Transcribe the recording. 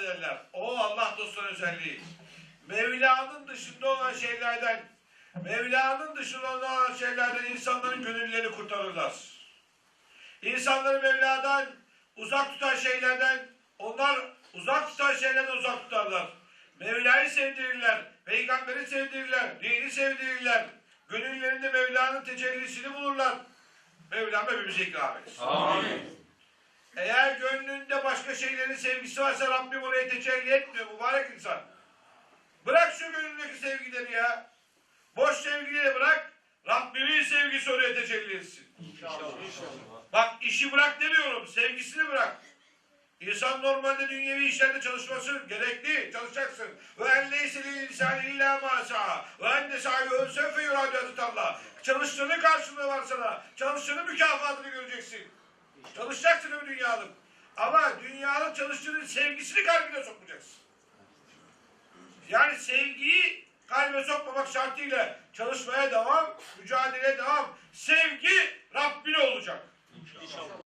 ederler. O Allah dostlarının özelliği. Mevla'nın dışında olan şeylerden, Mevla'nın dışında olan şeylerden insanların gönüllerini kurtarırlar. İnsanları Mevla'dan uzak tutan şeylerden, onlar uzak tutan şeylerden uzak tutarlar. Mevla'yı sevdirirler, peygamberi sevdirirler, dini sevdirirler. Gönüllerinde Mevla'nın tecellisini bulurlar. Mevlam hepimize ikram etsin. Amin. Eğer gönlünde başka şeylerin sevgisi varsa Rabbim oraya tecelli etmiyor mübarek insan. Bırak şu gönlündeki sevgileri ya. Boş sevgileri bırak. Rabbimin sevgisi oraya tecelli etsin. Bak işi bırak demiyorum. Sevgisini bırak. İnsan normalde dünyevi işlerde çalışması gerekli. Çalışacaksın. Ve en leyse lil insani illa ma sa'a. Ve enne sa'yuhu sevfe yuradu Allah. Çalıştığının karşılığı var sana. Çalıştığının mükafatını göreceksin. Çalışacaksın öbür dünyalık. Ama dünyada çalıştığının sevgisini kalbine sokmayacaksın. Yani sevgiyi kalbe sokmamak şartıyla çalışmaya devam, mücadeleye devam. Sevgi Rabbine olacak. İnşallah.